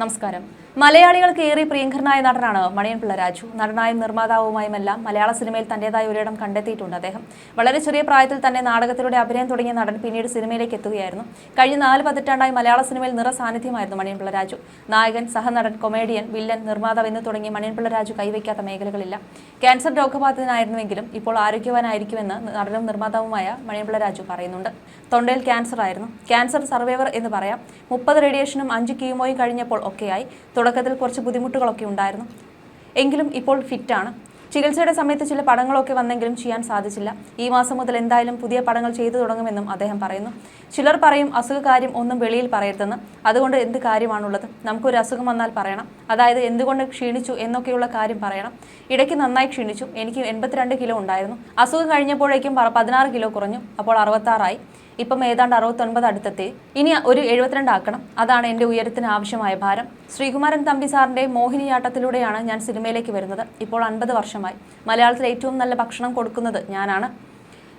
നമസ്കാരം. മലയാളികൾക്ക് ഏറെ പ്രിയങ്കരനായ നടനാണ് മണിയൻപിള്ള രാജു. നടനായും നിർമ്മാതാവുമായുമെല്ലാം മലയാള സിനിമയിൽ തന്റേതായ ഒരിടം കണ്ടെത്തിയിട്ടുണ്ട് അദ്ദേഹം. വളരെ ചെറിയ പ്രായത്തിൽ തന്നെ നാടകത്തിലൂടെ അഭിനയം തുടങ്ങിയ നടൻ പിന്നീട് സിനിമയിലേക്ക് എത്തുകയായിരുന്നു. കഴിഞ്ഞ നാല് പതിറ്റാണ്ടായി മലയാള സിനിമയിൽ നിറ സാന്നിധ്യമായിരുന്നു മണിയൻപിള്ള രാജു. നായകൻ സഹനടൻ കൊമേഡിയൻ വില്ലൻ നിർമ്മാതാവ് എന്ന് തുടങ്ങി മണിയൻപിള്ള രാജു കൈവയ്ക്കാത്ത മേഖലകളില്ല. ക്യാൻസർ രോഗബാധിതനായിരുന്നുവെങ്കിലും ഇപ്പോൾ ആരോഗ്യവാനായിരിക്കുമെന്ന് നടനും നിർമ്മാതാവുമായ മണിയൻപിള്ള രാജു പറയുന്നുണ്ട്. തൊണ്ടയിൽ ക്യാൻസർ ആയിരുന്നു ക്യാൻസർ സർവൈവർ എന്ന് പറയാം. മുപ്പത് റേഡിയേഷനും അഞ്ച് കീമോയും കഴിഞ്ഞപ്പോൾ ഒക്കെയായി. തുടക്കത്തിൽ കുറച്ച് ബുദ്ധിമുട്ടുകളൊക്കെ ഉണ്ടായിരുന്നു. എങ്കിലും ഇപ്പോൾ ഫിറ്റാണ്. ചികിത്സയുടെ സമയത്ത് ചില പടങ്ങളൊക്കെ വന്നെങ്കിലും ചെയ്യാൻ സാധിച്ചില്ല. ഈ മാസം മുതൽ എന്തായാലും പുതിയ പടങ്ങൾ ചെയ്തു തുടങ്ങുമെന്നും അദ്ദേഹം പറയുന്നു. ചിലർ പറയും അസുഖകാര്യം ഒന്നും വെളിയിൽ പറയരുതെന്ന്. അതുകൊണ്ട് എന്ത് കാര്യമാണുള്ളത്? നമുക്കൊരു അസുഖം വന്നാൽ പറയണം. അതായത് എന്തുകൊണ്ട് ക്ഷീണിച്ചു എന്നൊക്കെയുള്ള കാര്യം പറയണം. ഇടയ്ക്ക് നന്നായി ക്ഷീണിച്ചു. എനിക്ക് എൺപത്തിരണ്ട് കിലോ ഉണ്ടായിരുന്നു. അസുഖം കഴിഞ്ഞപ്പോഴേക്കും പതിനാറ് കിലോ കുറഞ്ഞു. അപ്പോൾ അറുപത്താറായി. ഇപ്പം ഏതാണ്ട് അറുപത്തൊൻപത് അടുത്തെത്തി. ഇനി ഒരു എഴുപത്തിരണ്ട് ആക്കണം. അതാണ് എന്റെ ഉയരത്തിന് ആവശ്യമായ ഭാരം. ശ്രീകുമാരൻ തമ്പി സാറിന്റെ മോഹിനിയാട്ടത്തിലൂടെയാണ് ഞാൻ സിനിമയിലേക്ക് വരുന്നത്. ഇപ്പോൾ അൻപത് വർഷമായി. മലയാളത്തിൽ ഏറ്റവും നല്ല ഭക്ഷണം കൊടുക്കുന്നത് ഞാനാണ്.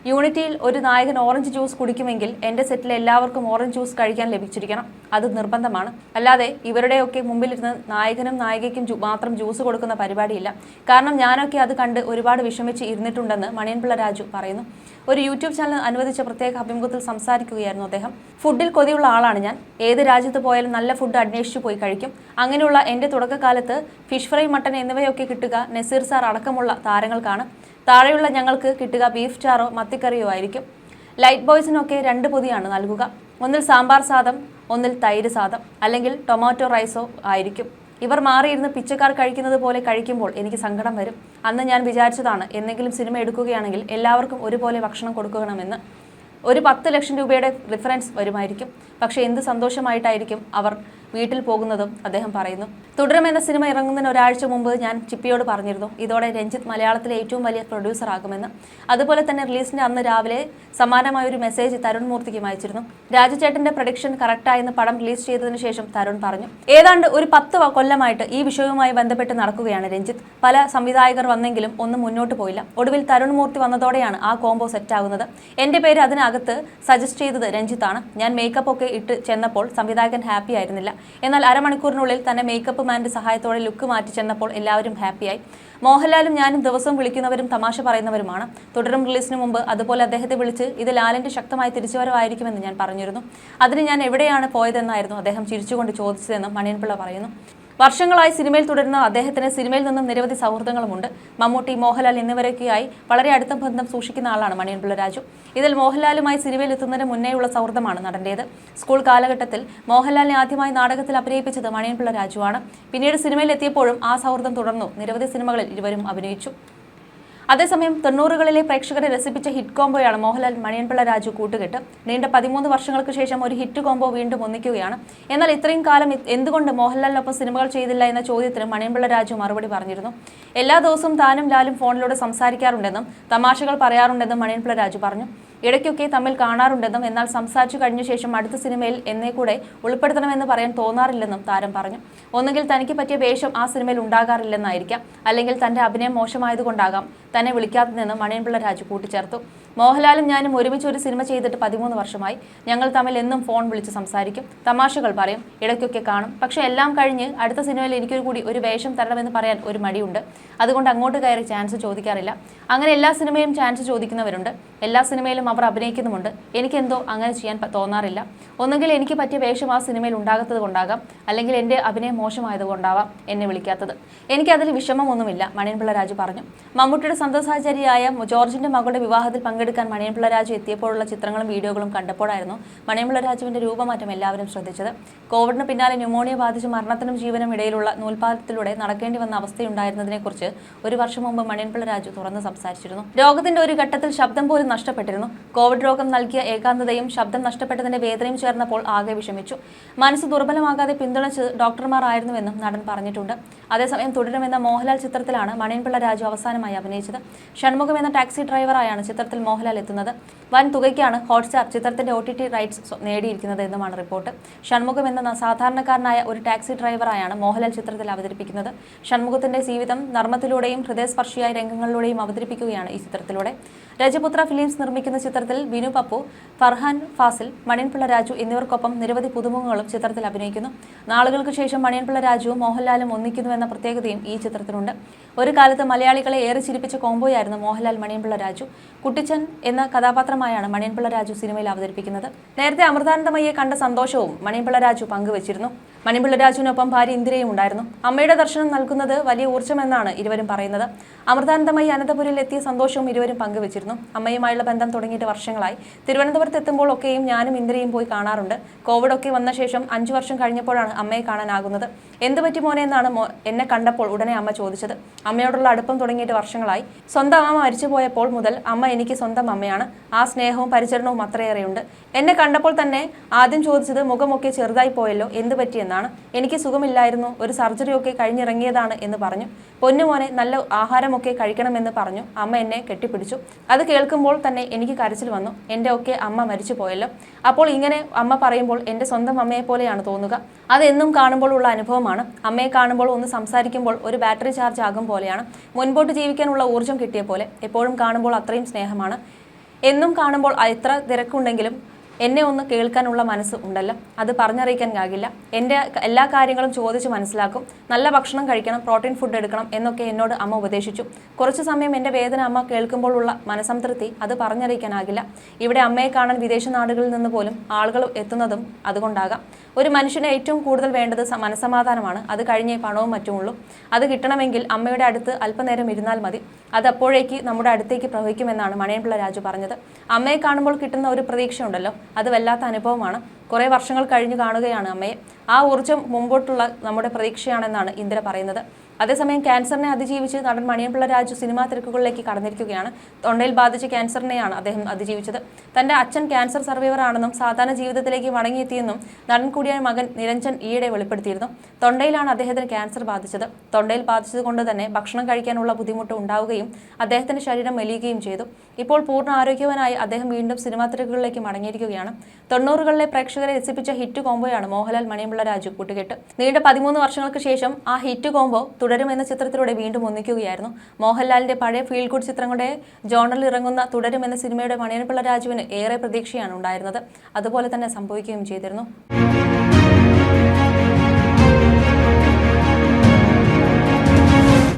യൂണിറ്റിയിൽ ഒരു നായകൻ ഓറഞ്ച് ജ്യൂസ് കുടിക്കുമെങ്കിൽ എന്റെ സെറ്റിൽ എല്ലാവർക്കും ഓറഞ്ച് ജ്യൂസ് കഴിക്കാൻ ലഭിച്ചിരിക്കണം. അത് നിർബന്ധമാണ്. അല്ലാതെ ഇവരുടെയൊക്കെ മുമ്പിലിരുന്ന് നായകനും നായികയ്ക്കും മാത്രം ജ്യൂസ് കൊടുക്കുന്ന പരിപാടിയില്ല. കാരണം ഞാനൊക്കെ അത് കണ്ട് ഒരുപാട് വിഷമിച്ച് ഇരുന്നിട്ടുണ്ടെന്ന് മണിയൻപിള്ള രാജു പറയുന്നു. ഒരു യൂട്യൂബ് ചാനൽ അനുവദിച്ച പ്രത്യേക അഭിമുഖത്തിൽ സംസാരിക്കുകയായിരുന്നു അദ്ദേഹം. ഫുഡിൽ കൊതിയുള്ള ആളാണ് ഞാൻ. ഏത് രാജ്യത്ത് പോയാലും നല്ല ഫുഡ് അന്വേഷിച്ചു പോയി കഴിക്കും. അങ്ങനെയുള്ള എന്റെ തുടക്കകാലത്ത് ഫിഷ് ഫ്രൈ മട്ടൻ എന്നിവയൊക്കെ കിട്ടുക നസീർ സാർ അടക്കമുള്ള താരങ്ങൾക്കാണ്. താഴെയുള്ള ഞങ്ങൾക്ക് കിട്ടുക ബീഫ് ചാറോ മത്തിക്കറിയോ ആയിരിക്കും. ലൈറ്റ് ബോയ്സിനൊക്കെ രണ്ട് പൊതിയാണ് നൽകുക. ഒന്നിൽ സാമ്പാർ സാദം ഒന്നിൽ തൈര് സാദം അല്ലെങ്കിൽ ടൊമാറ്റോ റൈസോ ആയിരിക്കും. ഇവർ മാറിയിരുന്ന് പിച്ചക്കാർ കഴിക്കുന്നത് പോലെ കഴിക്കുമ്പോൾ എനിക്ക് സങ്കടം വരും. അന്ന് ഞാൻ വിചാരിച്ചതാണ് എന്തെങ്കിലും സിനിമ എടുക്കുകയാണെങ്കിൽ എല്ലാവർക്കും ഒരുപോലെ ഭക്ഷണം കൊടുക്കണമെന്ന്. ഒരു പത്ത് ലക്ഷം രൂപയുടെ റിഫറൻസ് വരുമായിരിക്കും. പക്ഷേ എന്ത് സന്തോഷമായിട്ടായിരിക്കും അവർ വീട്ടിൽ പോകുന്നതും അദ്ദേഹം പറയുന്നു. തുടരും എന്ന സിനിമ ഇറങ്ങുന്നതിന് ഒരാഴ്ച മുമ്പ് ഞാൻ ചിപ്പിയോട് പറഞ്ഞിരുന്നു. ഇതോടെ രഞ്ജിത്ത് മലയാളത്തിലെ ഏറ്റവും വലിയ പ്രൊഡ്യൂസർ ആകുമെന്ന്. അതുപോലെ തന്നെ റിലീസിന്റെ അന്ന് രാവിലെ സമാനമായ ഒരു മെസ്സേജ് തരുൺ മൂർത്തിക്കും അയച്ചിരുന്നു. രാജുചേട്ടന്റെ പ്രൊഡിക്ഷൻ കറക്റ്റായെന്ന് പടം റിലീസ് ചെയ്തതിന് ശേഷം തരുൺ പറഞ്ഞു. ഏതാണ്ട് ഒരു പത്ത് കൊല്ലമായിട്ട് ഈ വിഷയവുമായി ബന്ധപ്പെട്ട് നടക്കുകയാണ് രഞ്ജിത്ത്. പല സംവിധായകർ വന്നെങ്കിലും ഒന്നും മുന്നോട്ട് പോയില്ല. ഒടുവിൽ തരുൺ മൂർത്തി വന്നതോടെയാണ് ആ കോംബോ സെറ്റ് സെറ്റാകുന്നത് എന്റെ പേര് അതിനകത്ത് സജസ്റ്റ് ചെയ്തത് രഞ്ജിത്താണ്. ഞാൻ മേക്കപ്പ് ഒക്കെ ഇട്ട് ചെന്നപ്പോൾ സംവിധായകൻ ഹാപ്പി ആയിരുന്നില്ല. എന്നാൽ അരമണിക്കൂറിനുള്ളിൽ തന്നെ മേക്കപ്പ് മാന്റെ സഹായത്തോടെ ലുക്ക് മാറ്റി ചെന്നപ്പോൾ എല്ലാവരും ഹാപ്പിയായി മോഹൻലാലും ഞാനും ദിവസവും വിളിക്കുന്നവരും തമാശ പറയുന്നവരുമാണ്. തുടരും റിലീസിന് മുമ്പ് അതുപോലെ അദ്ദേഹത്തെ വിളിച്ച് ഇത് ലാലിന്റെ ശക്തമായ തിരിച്ചുവരവായിരിക്കുമെന്ന് ഞാൻ പറഞ്ഞിരുന്നു. അതിന് ഞാൻ എവിടെയാണ് പോയതെന്നായിരുന്നു അദ്ദേഹം ചിരിച്ചുകൊണ്ട് ചോദിച്ചതെന്നും മണിയൻപിള്ള പറയുന്നു. വർഷങ്ങളായി സിനിമയിൽ തുടരുന്ന അദ്ദേഹത്തിന് സിനിമയിൽ നിന്നും നിരവധി സൗഹൃദങ്ങളുമുണ്ട്. മമ്മൂട്ടി മോഹൻലാൽ എന്നിവരൊക്കെയായി വളരെ അടുത്ത ബന്ധം സൂക്ഷിക്കുന്ന ആളാണ് മണിയൻപിള്ള രാജു. ഇതിൽ മോഹൻലാലുമായി സിനിമയിൽ എത്തുന്നതിന് മുന്നേയുള്ള സൗഹൃദമാണ് നടന്റേത്. സ്കൂൾ കാലഘട്ടത്തിൽ മോഹൻലാലിനെ ആദ്യമായി നാടകത്തിൽ അഭിനയിപ്പിച്ചത് മണിയൻപിള്ള രാജുവാണ്. പിന്നീട് സിനിമയിൽ എത്തിയപ്പോഴും ആ സൗഹൃദം തുടർന്നു. നിരവധി സിനിമകളിൽ ഇരുവരും അഭിനയിച്ചു. അതേസമയം തൊണ്ണൂറുകളിലെ പ്രേക്ഷകരെ രസിപ്പിച്ച ഹിറ്റ് കോംബോയാണ് മോഹൻലാൽ മണിയൻപിള്ള രാജു കൂട്ടുകെട്ട്. നീണ്ട പതിമൂന്ന് വർഷങ്ങൾക്ക് ശേഷം ഒരു ഹിറ്റ് കോംബോ വീണ്ടും ഒന്നിക്കുകയാണ്. എന്നാൽ ഇത്രയും കാലം എന്തുകൊണ്ട് മോഹൻലാലിനൊപ്പം സിനിമകൾ ചെയ്തില്ല എന്ന ചോദ്യത്തിന് മണിയൻപിള്ള രാജു മറുപടി പറഞ്ഞിരുന്നു. എല്ലാ ദിവസവും താനും ലാലും ഫോണിലൂടെ സംസാരിക്കാറുണ്ടെന്നും തമാശകൾ പറയാറുണ്ടെന്നും മണിയൻപിള്ള രാജു പറഞ്ഞു. ഇടയ്ക്കൊക്കെ തമ്മിൽ കാണാറുണ്ടെന്നും എന്നാൽ സംസാരിച്ചു കഴിഞ്ഞ ശേഷം അടുത്ത സിനിമയിൽ എന്നെ കൂടെ ഉൾപ്പെടുത്തണമെന്ന് പറയാൻ തോന്നാറില്ലെന്നും താരം പറഞ്ഞു. ഒന്നുകിൽ തനിക്ക് പറ്റിയ വേഷം ആ സിനിമയിൽ ഉണ്ടാകാറില്ലെന്നായിരിക്കാം. അല്ലെങ്കിൽ തന്റെ അഭിനയം മോശമായതുകൊണ്ടാകാം. തന്നെ വിളിക്കാത്തതെന്നും മണിയൻപിള്ള രാജു കൂട്ടിച്ചേർത്തു. മോഹൻലാലും ഞാനും ഒരുമിച്ച് ഒരു സിനിമ ചെയ്തിട്ട് പതിമൂന്ന് വർഷമായി. ഞങ്ങൾ തമ്മിൽ എന്നും ഫോൺ വിളിച്ച് സംസാരിക്കും. തമാശകൾ പറയും. ഇടയ്ക്കൊക്കെ കാണും. പക്ഷേ എല്ലാം കഴിഞ്ഞ് അടുത്ത സിനിമയിൽ എനിക്കൊരു കൂടി ഒരു വേഷം തരണമെന്ന് പറയാൻ ഒരു മടിയുണ്ട്. അതുകൊണ്ട് അങ്ങോട്ട് കയറി ചാൻസ് ചോദിക്കാറില്ല. അങ്ങനെ എല്ലാ സിനിമയിലും ചാൻസ് ചോദിക്കുന്നവരുണ്ട്. എല്ലാ സിനിമയിലും അവർ അഭിനയിക്കുന്നുമുണ്ട്. എനിക്കെന്തോ അങ്ങനെ ചെയ്യാൻ തോന്നാറില്ല. ഒന്നുകിൽ എനിക്ക് പറ്റിയ വേഷം ആ സിനിമയിൽ ഉണ്ടാകാത്തത് കൊണ്ടാകാം. അല്ലെങ്കിൽ എന്റെ അഭിനയം മോശമായതുകൊണ്ടാവാം എന്നെ വിളിക്കാത്തത്. എനിക്കതിൽ വിഷമമൊന്നുമില്ല മണിയൻപിള്ള രാജു പറഞ്ഞു. മമ്മൂട്ടിയുടെ സന്തസാചാരിയായ ജോർജിന്റെ മകളുടെ വിവാഹത്തിൽ പങ്കെടുക്കാൻ മണിയൻപിള്ള രാജു എത്തിയപ്പോഴുള്ള ചിത്രങ്ങളും വീഡിയോകളും കണ്ടപ്പോഴായിരുന്നു മണിയൻപിള്ള രാജുവിന്റെ രൂപമാറ്റം എല്ലാവരും ശ്രദ്ധിച്ചത്. കോവിഡിന് പിന്നാലെ ന്യൂമോണിയ ബാധിച്ച് മരണത്തിനും ജീവനും ഇടയിലുള്ള നൂൽപാലത്തിലൂടെ നടക്കേണ്ടി വന്ന അവസ്ഥയുണ്ടായിരുന്നതിനെക്കുറിച്ച് ഒരു വർഷം മുമ്പ് മണിയൻപിള്ള രാജു തുറന്ന് സംസാരിച്ചിരുന്നു. രോഗത്തിന്റെ ഒരു ഘട്ടത്തിൽ ശബ്ദം പോലും നഷ്ടപ്പെട്ടിരുന്നു. കോവിഡ് രോഗം നൽകിയ ഏകാന്തതയും ശബ്ദം നഷ്ടപ്പെട്ടതിന്റെ വേദനയും ചേർന്നപ്പോൾ ആകെ വിഷമിച്ചു. മനസ്സ് ദുർബലമാകാതെ പിന്തുണച്ചത് ഡോക്ടർമാർ ആയിരുന്നുവെന്നും നടൻ പറഞ്ഞിട്ടുണ്ട്. അതേസമയം തുടരുമെന്ന മോഹൻലാൽ ചിത്രത്തിലാണ് മണിയൻപിള്ള രാജു അവസാനമായി അഭിനയിച്ചത്. ഷൺമുഖം എന്ന ടാക്സി ഡ്രൈവറായാണ് ചിത്രത്തിൽ മോഹൻലാൽ എത്തുന്നത്. വൻ തുകയ്ക്കാണ് ഹോട്ട്സ്റ്റാർ ചിത്രത്തിന്റെ ഒ ടി ടി റൈറ്റ്സ് നേടിയിരിക്കുന്നത് എന്നുമാണ് റിപ്പോർട്ട്. ഷൺമുഖം എന്ന സാധാരണക്കാരനായ ഒരു ടാക്സി ഡ്രൈവറായാണ് മോഹൻലാൽ ചിത്രത്തിൽ അവതരിപ്പിക്കുന്നത്. ഷൺമുഖത്തിന്റെ ജീവിതം നർമ്മത്തിലൂടെയും ഹൃദയസ്പർശിയായ രംഗങ്ങളിലൂടെയും അവതരിപ്പിക്കുകയാണ് ഈ ചിത്രത്തിലൂടെ. രജപുത്ര ഫിലിംസ് നിർമ്മിക്കുന്ന ചിത്രത്തിൽ ബിനു പപ്പു ഫർഹാൻ ഫാസിൽ മണിയൻപിള്ള രാജു എന്നിവർക്കൊപ്പം നിരവധി പുതുമുഖങ്ങളും ചിത്രത്തിൽ അഭിനയിക്കുന്നു. നാളുകൾക്ക് ശേഷം മണിയൻപിള്ള രാജുവും മോഹൻലാലും ഒന്നിക്കുന്നു എന്ന പ്രത്യേകതയും ഈ ചിത്രത്തിനുണ്ട്. ഒരു കാലത്ത് മലയാളികളെ ഏറെ ചിരിപ്പിച്ച കോംബോയായിരുന്നു മോഹൻലാൽ മണിയൻപിള്ള രാജു. കുട്ടിച്ചൻ എന്ന കഥാപാത്രമായാണ് മണിയൻപിള്ള രാജു സിനിമയിൽ അവതരിപ്പിക്കുന്നത്. നേരത്തെ അമൃതാനന്ദമയ്യെ കണ്ട സന്തോഷവും മണിയൻപിള്ള രാജു പങ്കുവച്ചിരുന്നു. മണിയൻപിള്ള രാജുവിനൊപ്പം ഭാര്യ ഇന്ദിരയും ഉണ്ടായിരുന്നു. അമ്മയുടെ ദർശനം നൽകുന്നത് വലിയ ഊർജമെന്നാണ് ഇരുവരും പറയുന്നത്. അമൃതാനന്ദമായി അനന്തപുരിൽ എത്തിയ സന്തോഷവും ഇരുവരും പങ്കുവച്ചിരുന്നു. അമ്മയുമായുള്ള ബന്ധം തുടങ്ങിയിട്ട് വർഷങ്ങളായി. തിരുവനന്തപുരത്ത് എത്തുമ്പോൾ ഒക്കെയും ഞാനും ഇന്ദിരയും പോയി കാണാറുണ്ട്. കോവിഡ് ഒക്കെ വന്ന ശേഷം അഞ്ചു വർഷം കഴിഞ്ഞപ്പോഴാണ് അമ്മയെ കാണാനാകുന്നത്. എന്ത് പറ്റി മോനെ എന്നാണ് എന്നെ കണ്ടപ്പോൾ ഉടനെ അമ്മ ചോദിച്ചത്. അമ്മയോടുള്ള അടുപ്പം തുടങ്ങിയിട്ട് വർഷങ്ങളായി. സ്വന്തം അമ്മ മരിച്ചു പോയപ്പോൾ മുതൽ അമ്മ എനിക്ക് സ്വന്തം അമ്മയാണ്. ആ സ്നേഹവും പരിചരണവും അത്രയേറെയുണ്ട്. എന്നെ കണ്ടപ്പോൾ തന്നെ ആദ്യം ചോദിച്ചത് മുഖമൊക്കെ ചെറുതായി പോയല്ലോ. എന്ത് പറ്റിയെന്നാണ് എനിക്ക് സുഖമില്ലായിരുന്നു. ഒരു സർജറി ഒക്കെ കഴിഞ്ഞിറങ്ങിയതാണ് എന്ന് പറഞ്ഞു. പൊന്നുമോനെ നല്ല ആഹാരമൊക്കെ കഴിക്കണമെന്ന് പറഞ്ഞു. അമ്മ എന്നെ കെട്ടിപ്പിടിച്ചു. അത് കേൾക്കുമ്പോൾ തന്നെ എനിക്ക് കരച്ചിൽ വന്നു. എന്റെ ഒക്കെ അമ്മ മരിച്ചു പോയല്ലോ. അപ്പോൾ ഇങ്ങനെ അമ്മ പറയുമ്പോൾ എന്റെ സ്വന്തം അമ്മയെ പോലെയാണ് തോന്നുക. അതെന്നും കാണുമ്പോൾ ഉള്ള അനുഭവമാണ്. അമ്മയെ കാണുമ്പോൾ ഒന്ന് സംസാരിക്കുമ്പോൾ ഒരു ബാറ്ററി ചാർജ് ആകും പോലെയാണ്. മുൻപോട്ട് ജീവിക്കാനുള്ള ഊർജം കിട്ടിയ പോലെ. എപ്പോഴും കാണുമ്പോൾ അത്രയും സ്നേഹമാണ്. എന്നും കാണുമ്പോൾ എത്ര തിരക്കുണ്ടെങ്കിലും എന്നെ ഒന്ന് കേൾക്കാനുള്ള മനസ്സ് ഉണ്ടല്ലോ? അത് പറഞ്ഞറിയിക്കാൻ ആകില്ല. എന്റെ എല്ലാ കാര്യങ്ങളും ചോദിച്ച് മനസ്സിലാക്കും. നല്ല ഭക്ഷണം കഴിക്കണം പ്രോട്ടീൻ ഫുഡ് എടുക്കണം എന്നൊക്കെ എന്നോട് അമ്മ ഉപദേശിച്ചു. കുറച്ച് സമയം എന്റെ വേദന അമ്മ കേൾക്കുമ്പോഴുള്ള മനസംതൃപ്തി അത് പറഞ്ഞറിയിക്കാനാകില്ല ഇവിടെ അമ്മയെ കാണാൻ വിദേശ നാടുകളിൽ നിന്ന് പോലും ആളുകൾ എത്തുന്നതും അതുകൊണ്ടാകാം. ഒരു മനുഷ്യന് ഏറ്റവും കൂടുതൽ വേണ്ടത് മനസമാധാനമാണ് അത് കഴിഞ്ഞേ പണവും മറ്റുമുള്ളൂ. അത് കിട്ടണമെങ്കിൽ അമ്മയുടെ അടുത്ത് അല്പനേരം ഇരുന്നാൽ മതി. അത് അപ്പോഴേക്ക് നമ്മുടെ അടുത്തേക്ക് പ്രവഹിക്കുമെന്നാണ് മണിയൻപിള്ള രാജു പറഞ്ഞത്. അമ്മയെ കാണുമ്പോൾ കിട്ടുന്ന ഒരു പ്രതീക്ഷയുണ്ടല്ലോ? അത് വല്ലാത്ത അനുഭവമാണ്. കുറേ വർഷങ്ങൾ കഴിഞ്ഞു കാണുകയാണ് അമ്മയെ. ആ ഊർജം മുമ്പോട്ടുള്ള നമ്മുടെ പ്രതീക്ഷയാണെന്നാണ് ഇന്ദിര പറയുന്നത്. അതേസമയം ക്യാൻസറിനെ അതിജീവിച്ച് നടൻ മണിയൻപിള്ള രാജു സിനിമാ തിരക്കുകളിലേക്ക് കടന്നിരിക്കുകയാണ്. തൊണ്ടയിൽ ബാധിച്ച ക്യാൻസറിനെയാണ് അദ്ദേഹം അതിജീവിച്ചത്. തന്റെ അച്ഛൻ ക്യാൻസർ സർവൈവർ ആണെന്നും സാധാരണ ജീവിതത്തിലേക്ക് മടങ്ങിയെത്തിയെന്നും നടൻ കൂടിയായ മകൻ നിരഞ്ജൻ ഈയിടെ വെളിപ്പെടുത്തിയിരുന്നു. തൊണ്ടയിലാണ് അദ്ദേഹത്തിന് ക്യാൻസർ ബാധിച്ചത്. തൊണ്ടയിൽ ബാധിച്ചതുകൊണ്ട് തന്നെ ഭക്ഷണം കഴിക്കാനുള്ള ബുദ്ധിമുട്ട് ഉണ്ടാവുകയും അദ്ദേഹത്തിന്റെ ശരീരം മെലിയുകയും ചെയ്തു. ഇപ്പോൾ പൂർണ ആരോഗ്യവാനായി അദ്ദേഹം വീണ്ടും സിനിമാ തിരക്കുകളിലേക്ക് മടങ്ങിയിരിക്കുകയാണ്. തൊണ്ണൂറുകളിലെ പ്രേക്ഷകരെ രസിപ്പിച്ച ഹിറ്റ് കോംബോയാണ് മോഹൻലാൽ മണിയമ്പിള്ള രാജു കൂട്ടുകെട്ട്. നീണ്ട പതിമൂന്ന് വർഷങ്ങൾക്ക് ശേഷം ആ ഹിറ്റ് കോംബോ തുടരും എന്ന ചിത്രത്തിലൂടെ വീണ്ടും ഒന്നിക്കുകയായിരുന്നു. മോഹൻലാലിന്റെ പഴയ ഫീൽ ഗുഡ് ചിത്രങ്ങളുടെ ജോണറിൽ ഇറങ്ങുന്ന തുടരും എന്ന സിനിമയുടെ മണിയൻപിള്ള രാജുവിന് ഏറെ പ്രതീക്ഷയാണ് ഉണ്ടായിരുന്നത്. അതുപോലെ തന്നെ സംഭവിക്കുകയും ചെയ്തിരുന്നു.